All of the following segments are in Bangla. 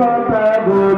কথাগুলোকে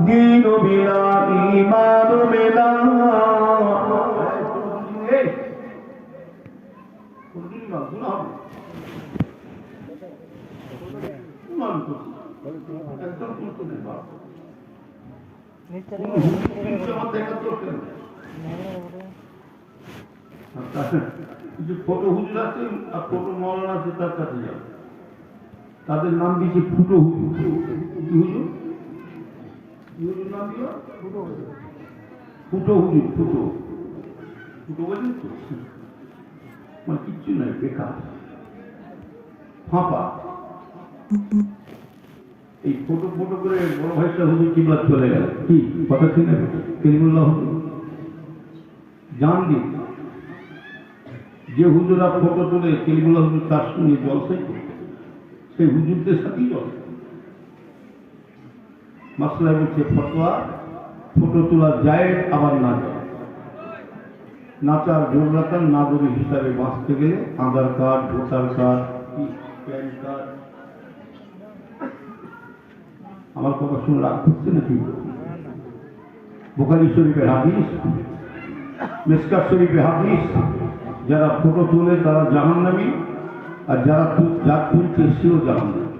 دين بلا إيمان بلا কিছু ফটো হুজুর আছে আর ফটো মৌলানা আছে তার কাছে যাও তাদের নাম দিয়েছে ফুটো হুজুর দিল ফুটো ফুটো মানে কিচ্ছু বেকার। ফাঁপা। এই ফটো ফটো করে বড় ভাইটা হুজুর কিংবা চলে গেল। কি? কথা ঠিক হুজুর জান দিন যে হুজুরা ফটো তুলে, কেলিমুল্লাহ হুজুর তার সঙ্গে জলসাই সেই হুজুরদের সাথেই জলসা মাসলায় বলছে ফটোয়া ফটো তোলা যায় আবার না যায়। নাচার জোররাতার নাগরিক হিসাবে বাঁচতে গেলে Aadhaar card, voter card PAN card. আমার কথা শুনে রাগ করছে নাকি? বোকারি শরীফের হাদিস মেসকার শরীফে হাদিস, যারা ফটো তোলে তারা জাহান্নামী, আর যারা যার তুলছে সেও জাহান্নামী।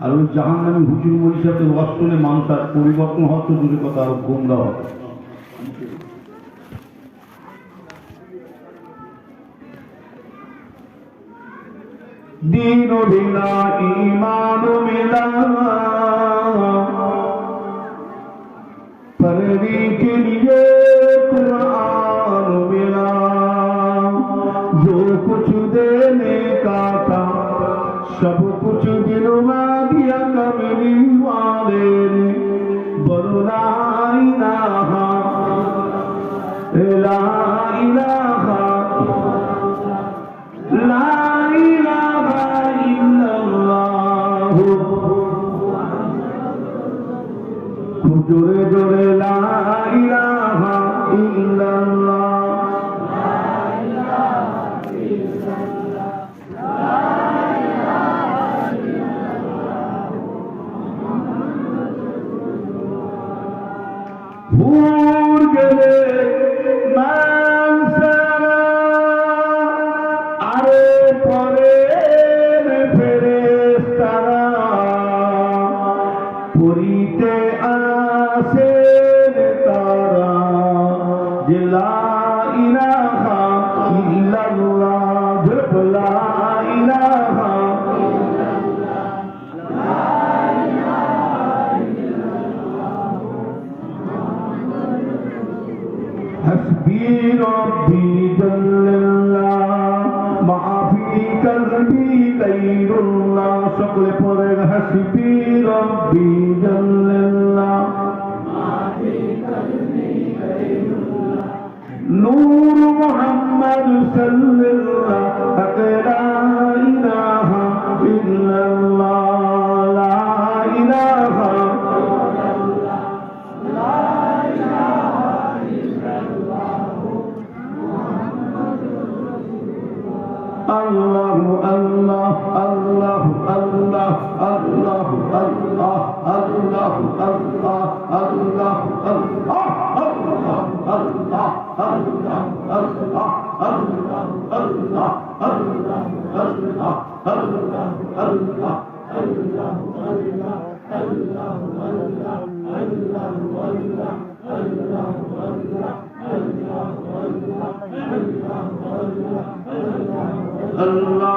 আর ওই জাহান্নামী হুজুর মরির সাথে ওয়াজ শুনে মানুষ আর পরিবর্তন হওয়া তো দূরের কথা আরো গোমরা হবে دین بلا ایمان ملا ভুল نور محمد صلى Allah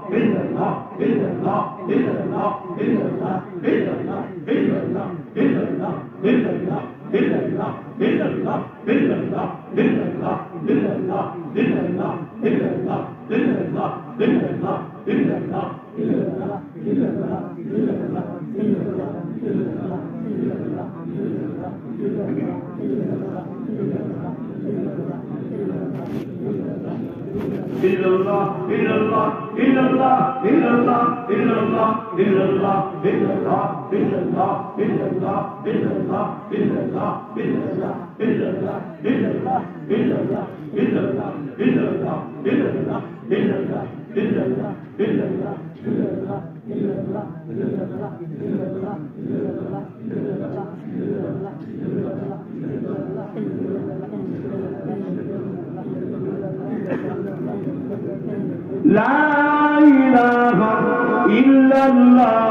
لا إله إلا الله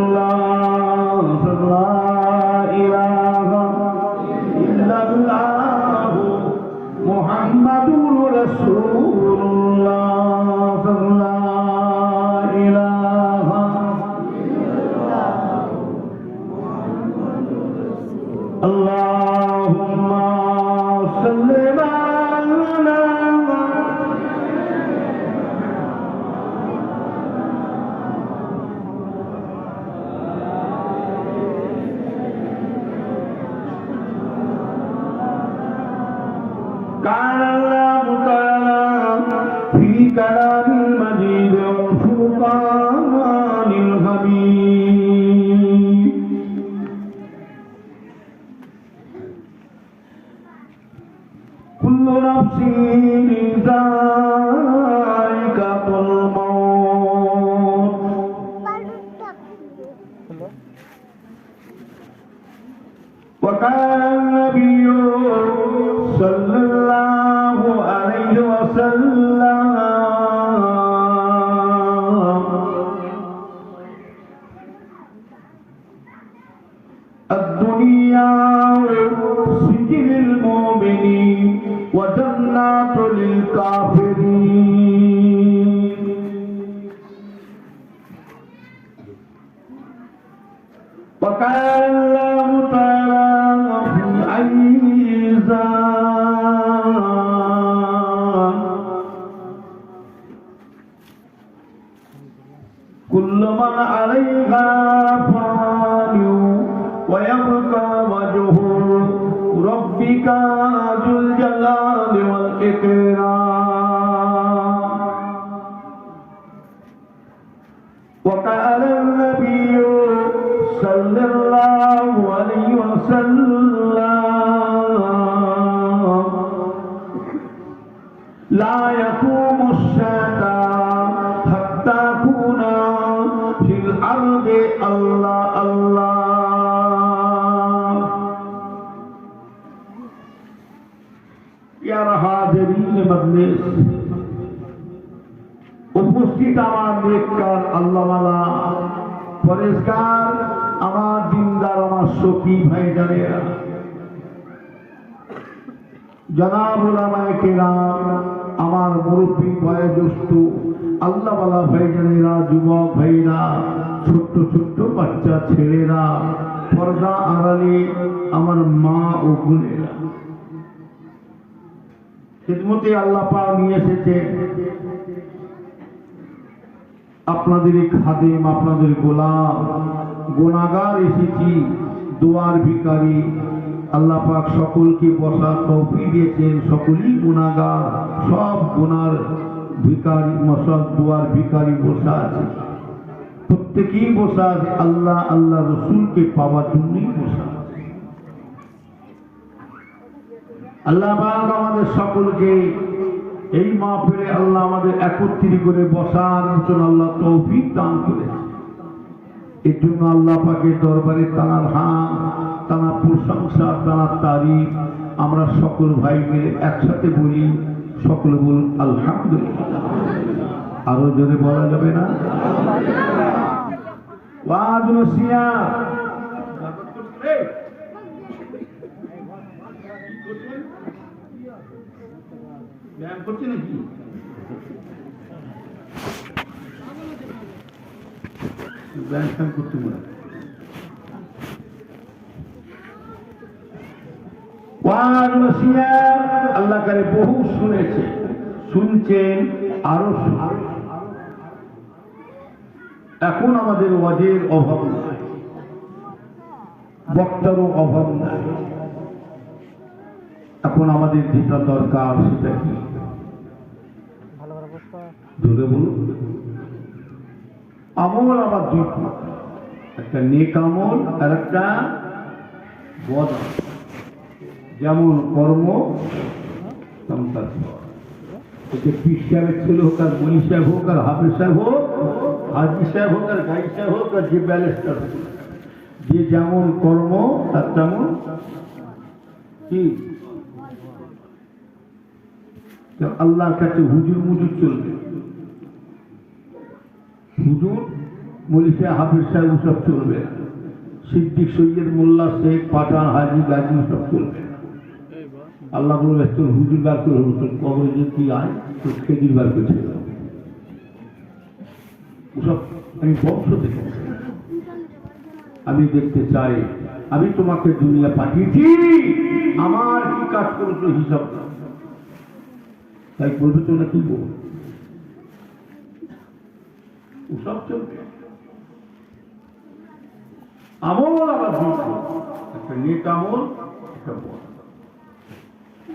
قال الله تعالى في كلام المجيد আল্লাহ আল্লাহ। বদলে উপস্থিত আমার নেককার আল্লাহওয়ালা পরেশকার আমার দিনদার, আমার সখী ভাই জানেরা জনাব ওলামায় কেরাম, আমার মুরব্বী, বয়োজ্যেষ্ঠ আল্লাহওয়ালা ভাই জানেরা যুবক ভাইরা, ছোট্ট ছোট্ট বাচ্চা ছেলেরা, পর্দা আড়ালে আমার মা ও বোনেরা। খিদমতে আল্লাহ পাক নিয়ে এসেছে। আপনাদের খাদেম, আপনাদের গোলাম, গোনাগার এসেছি, দোয়ার ভিকারি আল্লাহ পাক সকলকে বসার তৌফিক দিয়েছেন, সকলেই গুণাগার সব গুনার ভিকারি মশাদ দোয়ার ভিকারি বসা আছে। প্রত্যেকেই বসা আছে, আল্লাহ আল্লাহ রসুলকে পাওয়ার জন্যই বসা আল্লাহ পাক আমাদের সকলকে এই মাহফিলে আল্লাহ আমাদের একত্রিত করে বসার মতন আল্লাহ তৌফিক দান করেছে। এর জন্য আল্লাহ পাকের দরবারে তাঁর হাত, তাঁর প্রশংসা, তাঁর তারিফ আমরা সকল ভাই মিলে একসাথে বলি সকলে বলুন আলহামদুলিল্লাহ। আরও জোরে বলা যাবে না? ওয়াজ নসিয়া ব্যায়াম করছে নাকি? ব্যায়াম করতে মনে ওয়াজ নসিহত আল্লাহ করে বহু শুনেছে, শুনছেন, আরও এখন আমাদের ওয়াজের অভাব নাই, বক্তারও অভাব নাই। এখন আমাদের যেটা দরকার সেটা কি? আমল আবার দুই একটা নেক আমল আর একটা বদ আমল। যেমন কর্ম, তেমন ছেলে হোক আর মনি সাহেব হোক আর হাফিজ সাহেব হোক, হাজি সাহেব হোক আর গাই সাহেব হোক আর যে ব্যালেস্টার হোক, যে যেমন কর্ম, তার তেমন কি? আল্লাহর কাছে হুজুর মুজুর চলবে। হুজুর মলিশা হাফিজ সাহেব সব চলবে সিদ্দিক সৈয়দ, মোল্লা শেখ, পাঠান, হাজি, গাজী সব চলবে। আল্লাহ বলবে, তোর হুজুর বার করে তোর কবরে যে তুই আয়, তোর খেজুর বার করে ছেড়ে দেবো। আমি বংশ দেখে আমি দেখতে চাই, আমি তোমাকে দুনিয়া পাঠিয়েছি, আমার কি কাজ করেছ হিসাব। তাই বলবে তো না তুলবো ওসব চলবে আমল আবার একটা নেক আমল, একটা বদ।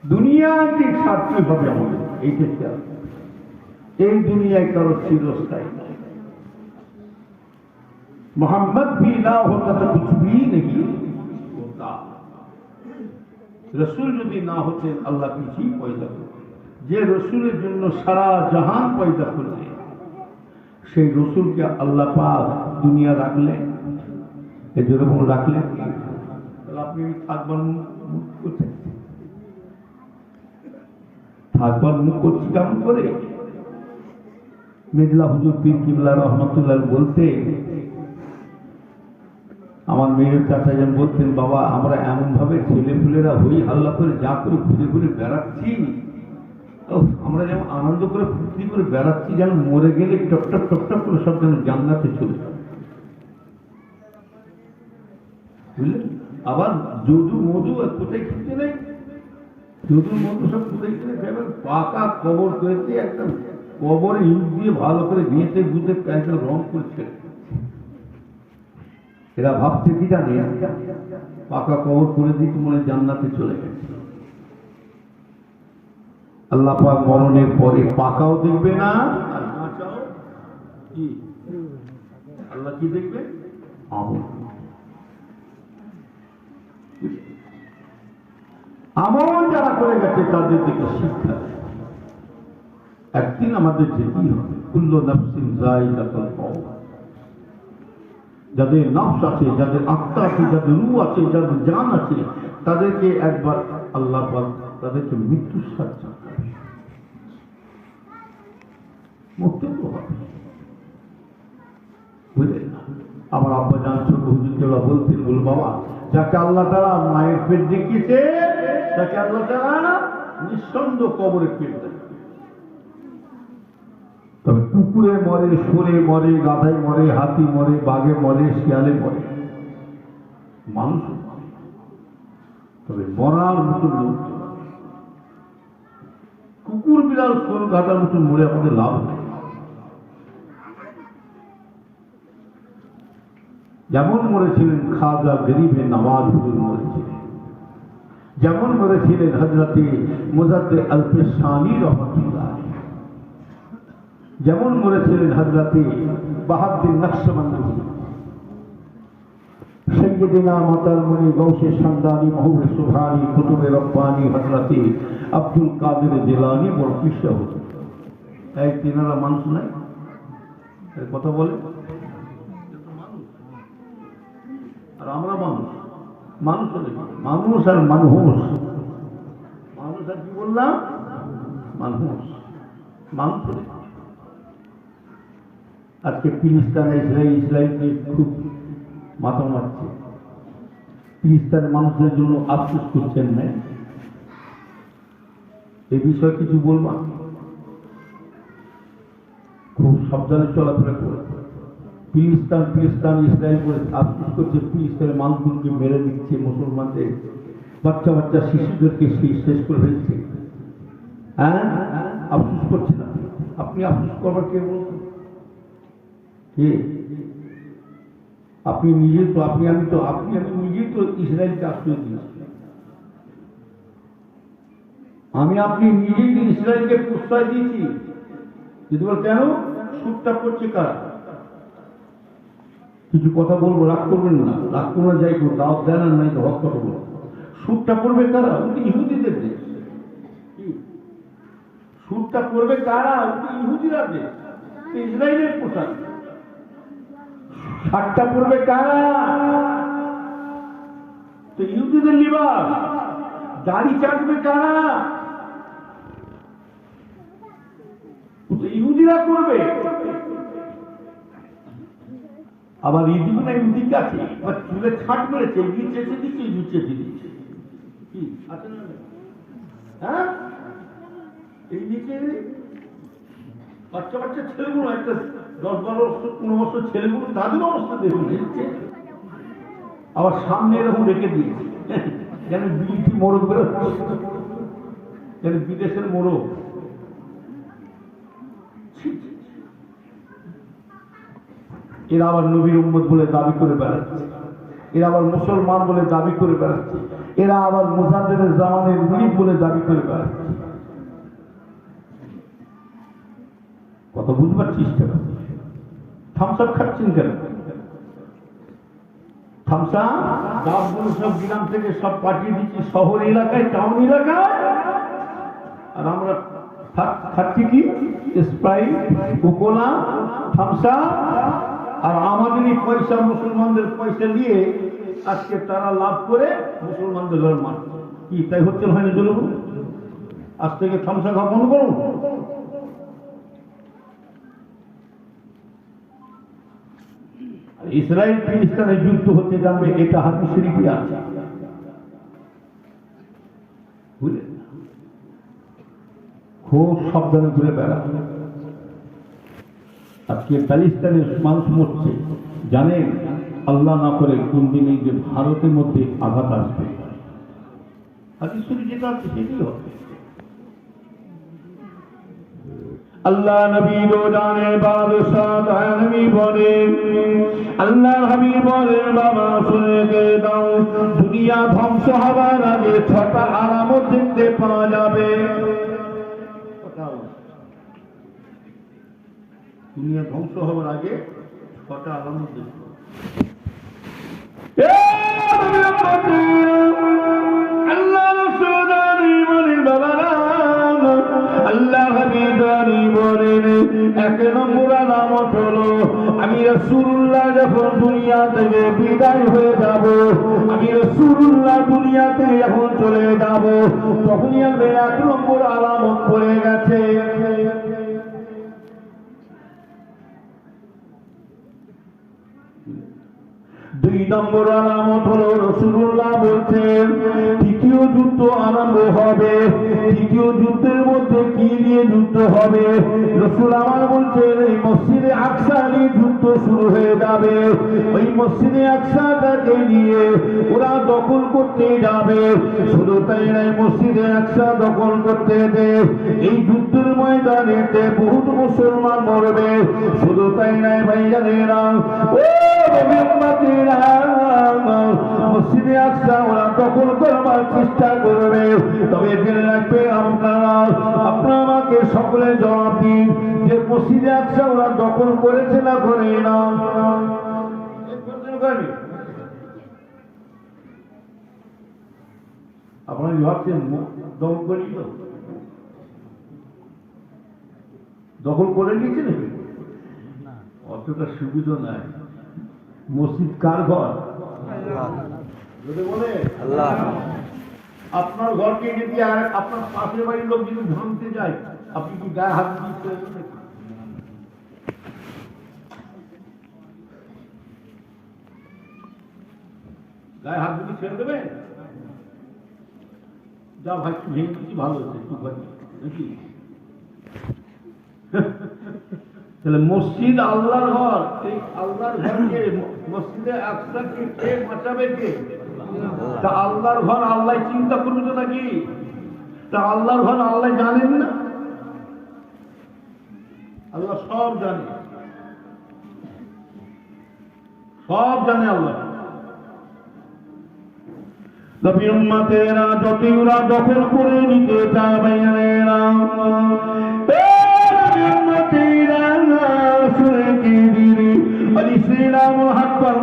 যায় দুনিয়াতে স্বার্থী হবে আমাদের এইটা খেয়াল এই দুনিয়ায় কারো চিরস্থায়ী নাই मोहम्मद भी ना होता तो कुछ भी नहीं होता রসুল যদি না হতেন আল্লাহ কিছুই পয়দা করতেন যে রসুলের জন্য সারা জাহান পয়দা করলেন সেই রসুলকে আল্লাহ পাক দুনিয়া রাখলেন এই যেরকম রাখলেন তাহলে আপনি থাকবার মুখ মুখ কোথায় মুখ করছি কেমন করে মেজলা হুজুর পীর কিবলা রহমতুল্লাহ বলতে, আমার মেয়ের চাচা যেন বলতেন, বাবা, আমরা এমন ভাবে ছেলে পুলেরা হই হাল্লা করে যা করে ঘুরে ঘুরে বেড়াচ্ছি। আমরা যেমন আনন্দ করে ফুর্তি করে বেড়াচ্ছি, যেন মরে গেলে টপটপ টপটপ করে সব যেন জান্নাতে চলে বুঝলেন? আবার যদু মধু আর কোথায় খেতে নেই? যদু মধু সব কোথায় খাবেন পাকা কবর করেছে একটা কবর ইট দিয়ে ভালো করে ঘেঁটে গুঁতে একটা রং করছে এরা ভাবছে কি জানে, পাকা কবর করে দিতে মনে জান্নাতে চলে গেছে। আল্লাহ পাক মরণের পরে পাকাও দেখবে না আল্লাহ কি দেখবে? আমল। আমল যারা করে গেছে, তাদের দিকে শিক্ষা একদিন আমাদের যেতেই হবে? কুল্ল নফসিন যাদের নফস আছে, যাদের আত্মা আছে, যাদের রু আছে, যাদের জান আছে, তাদেরকে একবার আল্লাহ তাদেরকে মৃত্যুর বুঝলেন আমার আব্বা জান ছোট হুজুরকেলা বলতেন বল বাবা, যাকে আল্লাহ তারা মায়ের পেট দেখিয়েছে তাকে আল্লাহ তারা নিঃসন্দ কবরে পেট দেয় তবে কুকুরে মরে সুরে মরে, গাধায় মরে, হাতি মরে, বাঘে মরে, শিয়ালে মরে। মানুষ তবে মরার মতো লোক কুকুর, বিড়াল সোল গাধার মতো মরে আমাদের লাভ যেমন মরেছিলেন খাজা গরিবে নওয়াজ হুজুর যেমন মরেছিলেন হজরতে মুজাদ্দে আলফেসানি রহমতুল্লাহ যেমন মরেছিলেন হজরতে বাহাদ্দিন নকশবন্দি কুতুবে রব্বানি হজরতে আব্দুল কাদের জেলানি বড় কৃষ্ণ হতো। এই তিনারা মানুষ নাই? কথা বলে? আর আমরা মানুষ। মানুষ আর মানুষ মানুষ। আর কি বললাম? মানুষ। মানুষ? আজকে ফিলিস্তান ইসরায়েল, ইসরায়েলকে খুব মাথা মারছে ফিলিস্তানের মানুষদের জন্য আফসোস করছেন না। এ বিষয়ে কিছু বলবা? খুব সাবধানে চলাফেরা করে। ফিলিস্তান ফিলিস্তান, ইসরায়েল করে আফসোস করছে, ফিলিস্তানের মানুষগুলোকে মেরে দিচ্ছে মুসলমানদের। বাচ্চা বাচ্চা শিশুদেরকে শেষ করে ফেলছে। হ্যাঁ? আফসোস করছে না। আপনি আফসোস করবার কে বলছেন কে? আপনি নিজে তো, আপনি, আমি তো, আপনি, আমি নিজেই তো ইসরায়েলকে আশ্রয় দিয়েছি। আমি আপনি নিজেই ইসরায়েলকে প্রশ্রয় দিয়েছি। যদি বল কেন? সুরটা করছে কারা? কিছু কথা বলব, রাগ করবেন না। রাগ করবেন যাই করব দাওয়াত দেন আর নাই তো হক বলব সুরটা করবে কারা? ওটি ইহুদিদের দেশ? সুরটা করবে কারা? ওটি ইহুদিরা দেশ। ইসরায়েলের পোশাক। সাতটা পড়বে কারা? তো ইহুদিদের লিবাস। দাড়ি চাটবে কারা? ইহুদিরা করবে। আবার না ইহুদি আছে? চুলে ছাট মেরেছে ইহুদি চেঁচে দিচ্ছে ইহুদি চেঁচে দিচ্ছে। হ্যাঁ? এই বাচ্চা বাচ্চা ছেলেগুলো, একটা দশ বারো বছর, পনেরো বছর ছেলেগুলো তাদের অবস্থা দেখুন আবার সামনে এরকম রেখে দিয়েছে। যেন বিলিটি মোড়ক বেরোচ্ছে। যেন বিদেশের মোড়ক এরা আবার নবীর উম্মত বলে দাবি করে বেড়াচ্ছে। এরা আবার মুসলমান বলে দাবি করে বেড়াচ্ছে। এরা আবার মুজাদের জামানের মুরিদ বলে দাবি করে বেড়াচ্ছে। কথা বুঝবার চেষ্টা করছি? থামসাপ খাচ্ছেন কেন? থামসা সব গ্রাম থেকে সব পাঠিয়ে দিচ্ছি, শহর এলাকায় টাউন এলাকায়। আর আমরা খাচ্ছি কি? স্প্রাইট কোকোলা থামসা আর আমাদেরই পয়সা মুসলমানদের পয়সা নিয়ে আজকে তারা লাভ করে মুসলমানদের ঘর কি, তাই হচ্ছে না হয়নি চলুন আজ থেকে থামসা খাওয়া করুন। ইসরায়েল ফিলিস্তানের যুদ্ধ হচ্ছে জানবে এটা হাতি শরীফে আছে বুঝলেন খুব সাবধানে ঘুরে বেড়া আজকে প্যালিস্তানের মানুষ মরছে। জানেন আল্লাহ না করে কোন দিনে যে ভারতের মধ্যে আঘাত আসবে। যেটা আছে সেটাই আল্লাহ নবী রোজানের বাদশাহ নবী বলেন আল্লাহ হাবিব বলেন বাবা শুনে দাও দুনিয়া ধ্বংস হবার আগে ছটা আলামত দেখতে পাওয়া যাবে। দুনিয়া ধ্বংস হবার আগে ছটা আলামত বলেন, এক নম্বর আলামত হলো, আমি রসুল্লাহ যখন দুনিয়া থেকে বিদায় হয়ে যাব, আমি রসুল্লাহ দুনিয়া থেকে যখন চলে যাব, তখনই আমি এক নম্বর আলামত পড়ে গেছে। দুই নম্বর আলামত হলো রসুল্লাহ বলছেন তৃতীয় যুদ্ধ আরম্ভ হবে। তৃতীয় যুদ্ধের মধ্যে কি নিয়ে যুদ্ধ হবে? রসুল আমার বলছেন, এই মসজিদে আকসা নিয়ে যুদ্ধ শুরু হয়ে যাবে। ওই মসজিদে আকসাটাকে নিয়ে ওরা দখল করতে যাবে। শুধু তাই নাই মসজিদে আকসা দখল করতে দে। এই যুদ্ধের ময়দানেতে বহুত মুসলমান মরবে। শুধু তাই নাই ভাই জানেরা ও মসজিদে আকসা ওরা দখল করবার চেষ্টা করবে। তবে জেনে রাখবে আপনারা আপনারা আমাকে সকলে জবাব দিন। যে মসজিদে আকসা ওরা দখল করেছে না করে না? আপনারা ভাবছেন দখল করি দখল করে নিয়েছে নাকি? অতটা সুবিধা নাই। মসজিদ কার ঘর? যদি বলে আল্লাহ। আপনার ঘরকে যদি আর আপনার পাশের বাড়ির লোক যদি ভাঙতে যায়, আপনি কি গায়ে হাত নাকি? গায়ে হাত দিয়ে ছেড়ে দেবেন যা ভাই ভেঙে ভালো হচ্ছে নাকি? তাহলে মসজিদ আল্লাহর ঘর, এই আল্লাহর ঘরকে, মসজিদে আকসাকে কে বাঁচাবে কে? তা আল্লাহর ঘর আল্লাহ চিন্তা করবে তো নাকি? তা আল্লাহর ঘর আল্লাহ জানেন না? আল্লাহ সব জানে। সব জানে আল্লাহ। নবী উম্মতেরা যত ওরা দখল করে নিতে এ নবী শুনে কি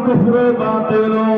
কুফরে বাতিল।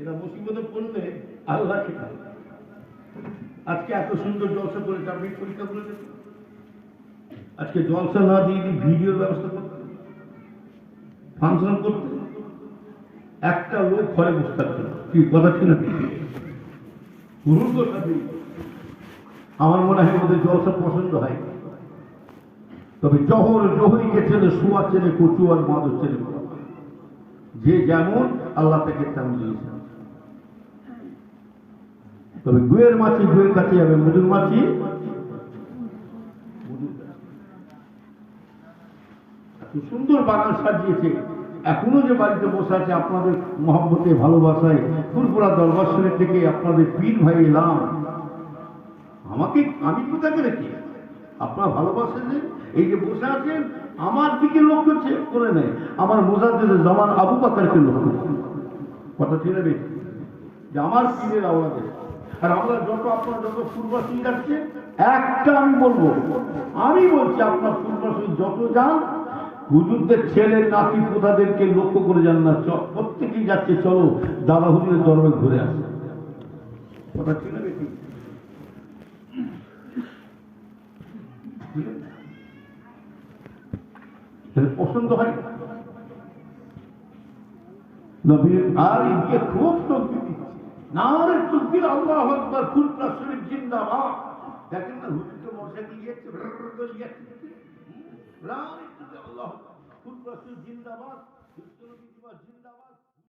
এরা মুসিবতে পড়লে আল্লাহকে ডাকে। আজকে এত সুন্দর জলসা করে আপনি পরীক্ষা করেছেন আজকে জলসা না দিয়ে ভিডিওর ব্যবস্থা করতেন ফাংশন করতে একটা লোক ঘরে বসে থাকতো না। কি কথা ছিল কি পুরুষ সাথে আমার মনে হয় ওদের জলসা পছন্দ হয়। তবে জহর জহরিকে ছেলে শুয়া ছেলে কচু আর মাদুর ছেলে যে যেমন আল্লাহ থেকে তেমন দিয়েছেন। তবে গুয়ের মাছি গুয়ের কাছে যাবে মধুর মাছি। সুন্দর বাগান সাজিয়েছে এখনও যে বাড়িতে বসে আছে আপনাদের মহব্বতে, ভালোবাসায় ফুলপুরা দরবার থেকে আপনাদের পীর ভাই এলাম। আমাকে, আমি কোথাকে রেখে আপনার ভালোবাসেন যে এই যে বসে আছেন আমার দিকে লক্ষ্য করে নেয় আমার মোজাদ্দের জামান আবু বাকারকে লক্ষ্য। কথা ঠিক যে আমার পীরের আওয়াজে আর আমরা যত আপনার যত পূর্বাসী যাচ্ছে, একটা আমি বলব, আমি বলছি আপনার পূর্বাসী যত যান, হুজুরদের ছেলে নাতি পোতাদেরকে লক্ষ্য করে যান না প্রত্যেকেই যাচ্ছে, চলো দাদা হুজুরের দরবারে ঘুরে আসে। কথা আছে পছন্দ হয়? আর এদিকে খুব দিচ্ছে নারে তকবির আল্লাহ আকবার ফুলটা শরীফ জিন্দাবাদ। দেখেন না মোটরসাইকেল গিয়েছে করে গিয়েছে নারে তকবির আল্লাহ ফুলটা শরীফ জিন্দাবাদ।